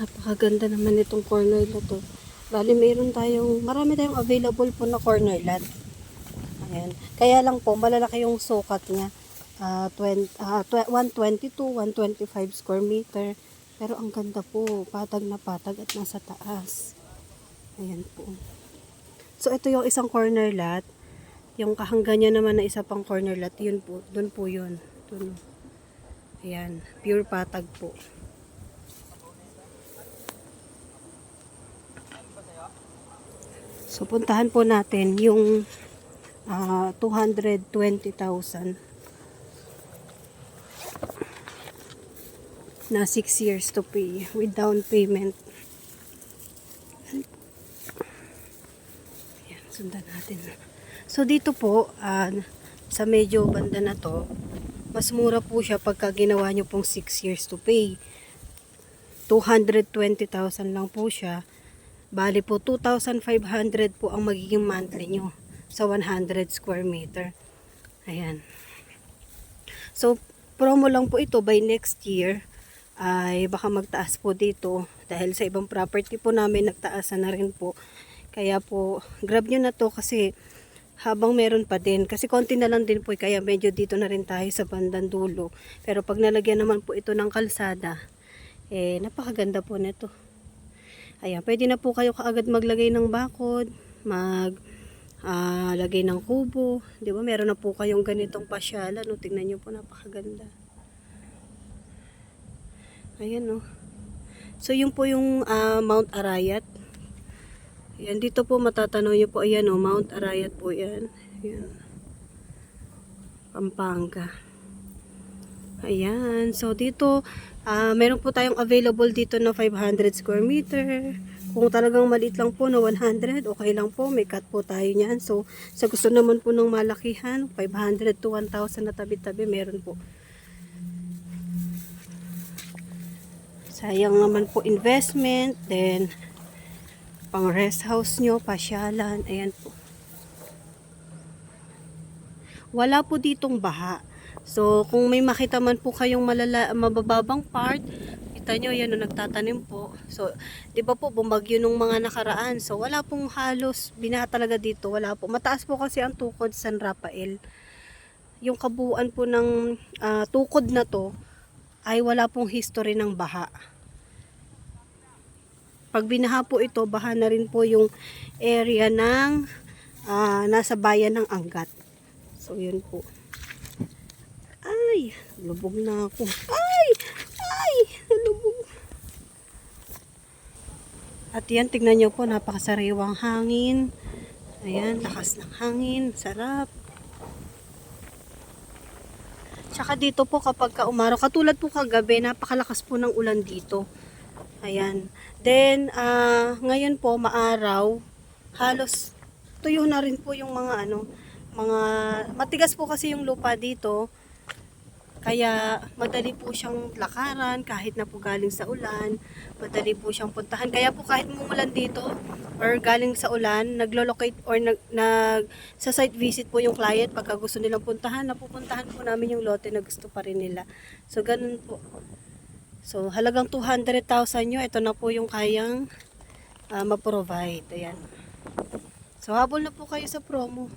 Napakaganda naman itong corner lot to. Bali, mayroon tayong, marami tayong available po na corner lot. Ayan. Kaya lang po, malalaki yung sukat niya. Ah, 20, ah, tw- 122, 125 square meter. Pero ang ganda po, patag na patag at nasa taas. Ayan po. So, ito yung isang corner lot. Yung kahanggan niya naman na isa pang corner lot, yun po, dun po yun. Dun. Ayan, pure patag po. So, puntahan po natin yung ah, 220,000 na 6 years to pay with down payment. Ayan, sundan natin. So, dito po, ah, sa medyo banda na to, mas mura po siya pagka ginawa nyo pong 6 years to pay. 220,000 lang po siya. Bali po, 2,500 po ang magiging monthly nyo sa 100 square meter. Ayan. So, promo lang po ito by next year ay baka magtaas po dito dahil sa ibang property po namin nagtaasan na rin po. Kaya po, grab nyo na to kasi habang meron pa din. Kasi konti na lang din po kaya medyo dito na rin tayo sa bandang dulo. Pero pag nalagyan naman po ito ng kalsada, eh napakaganda po nito. Ayan, pwede na po kayo kaagad maglagay ng bakod, mag ah, lagay ng kubo. Di ba? Meron na po kayong ganitong pasyalan. No? Tingnan nyo po, napakaganda. Ayan, no. So, yun po yung ah, Mount Arayat. Ayan, dito po matatanaw nyo po. Ayan, no. Mount Arayat po yan. Ayan. Pampanga. Ayan. So, dito, ah meron po tayong available dito na 500 square meter. Kung talagang maliit lang po na 100, okay lang po. May cut po tayo niyan. So, sa gusto naman po ng malakihan, 500 to 1,000 na tabi-tabi, meron po. Sayang naman po investment. Then, pang rest house nyo, pasyalan. Ayan po. Wala po ditong baha. So, kung may makita man po kayong malala, mabababang part, kita nyo, yan o, nagtatanim po. So, di ba po, bumagyo nung mga nakaraan. So, wala pong halos, binaha talaga dito, wala po. Mataas po kasi ang tukod San Rafael. Yung kabuuan po ng ah, tukod na to, ay wala pong history ng baha. Pag binaha po ito, baha na rin po yung area ng ah, nasa bayan ng Angat. So, yun po. Ay, lubog na ako. Ay! Ay! Lubog. At yan, tignan nyo po, napakasariwang hangin. Ayan, lakas ng hangin. Sarap. Tsaka dito po kapag ka umaraw, katulad po kagabi, napakalakas po ng ulan dito. Ayan. Then, ah, ngayon po, maaraw, halos tuyo na rin po yung mga ano, mga, matigas po kasi yung lupa dito. Kaya madali po siyang lakaran kahit na po galing sa ulan. Madali po siyang puntahan. Kaya po kahit mumulan dito or galing sa ulan, naglo-locate or nag, nag sa site visit po yung client pagka gusto nilang puntahan, napupuntahan po namin yung lote na gusto pa rin nila. So ganun po. So halagang 200,000 nyo, ito na po yung kayang ah, ma-provide. Ayan. So habol na po kayo sa promo.